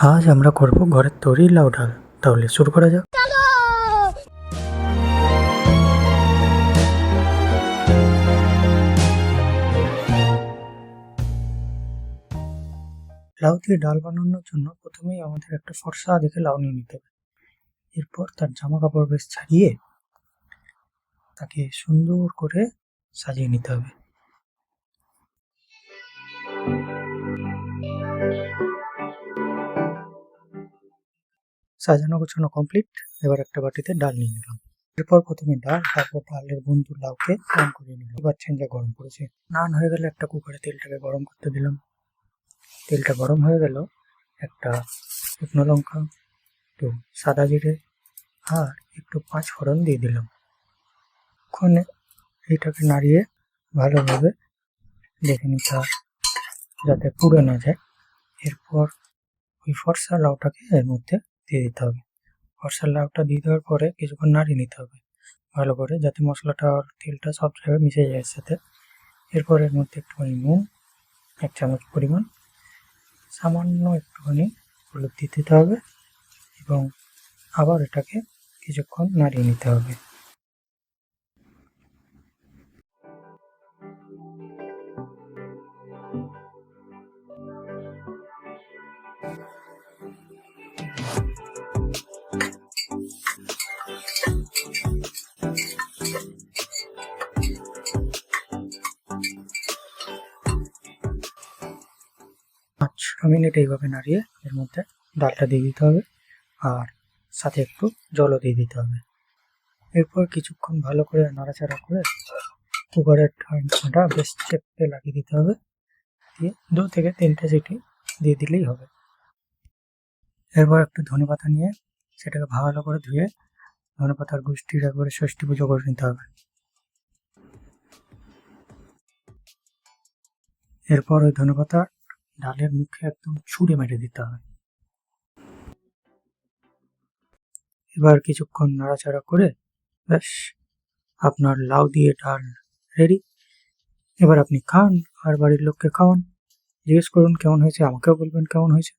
আজ আমরা করব ঘরের তৈরি লাউ ডাল। তাহলে শুরু করা যাক। লাউ দিয়ে ডাল বানানোর জন্য প্রথমেই আমাদের একটা ফর্সা দেখে লাউ নিয়ে নিতে হবে। এরপর তার জামা কাপড় বেশ ছাড়িয়ে তাকে সুন্দর করে সাজিয়ে নিতে হবে। সাজানো গোছানো কমপ্লিট এবার একটা বাটিতে ডাল নিয়ে নিলাম। এরপর প্রথমে ডাল, তারপর ডালের বন্ধু লাউকে গরম করে নিলাম। এবার চেঞ্জা গরম করেছে। নান হয়ে গেলে একটা কুকারে তেলটাকে গরম করতে দিলাম। তেলটা গরম হয়ে গেল। একটা শুকনো লঙ্কা, একটু সাদা জিরে, আর একটু পাঁচ ফোড়ন দিয়ে দিলাম। ওখানে এটাকে নাড়িয়ে ভালোভাবে দেখে নিতে যাতে পুড়ে না যায়। এরপর ওই ফর্সা লাউটাকে এর মধ্যে দিয়ে দিতে হবে। ফর্সা লাউটা দিয়ে দেওয়ার পরে কিছুক্ষণ নাড়িয়ে নিতে হবে। ভালো করে, যাতে মশলাটা আর তেলটা সব জায়গায় মিশে যায় এর সাথে এরপর এর মধ্যে একটুখানি নুন, এক চামচ পরিমাণ। সামান্য একটুখানি হলুদ দিতে হবে এবং আবার এটাকে কিছুক্ষণ নাড়িয়ে নিতে হবে। মিনিট এইভাবে নাড়িয়ে এর মধ্যে ডালটা দিয়ে দিতে হবে আর সাথে একটু জলও দিয়ে দিতে হবে। এরপর কিছুক্ষণ ভালো করে নাড়াচাড়া করে কুকারের ঢাকনাটা বেশ চেপে লাগিয়ে দিতে হবে। দিয়ে দু থেকে তিনটে সিটি দিয়ে দিলেই হবে। এরপর একটু ধনে পাতা নিয়ে সেটাকে ভালো করে ধুয়ে ধনে পাতার গোষ্ঠীর একবারে ষষ্ঠী পুজো করে নিতে হবে। এরপর ওই ধনে পাতা ডালের মুখে একদম ছুঁড়ে মেরে দিতে হবে এবার কিছুক্ষণ নাড়াচাড়া করে, ব্যাস, আপনার লাউ দিয়ে ডাল রেডি। এবার আপনি খান আর বাড়ির লোককে খাওয়ান। জিজ্ঞেস করুন কেমন হয়েছে, আমাকেও বলবেন কেমন হয়েছে।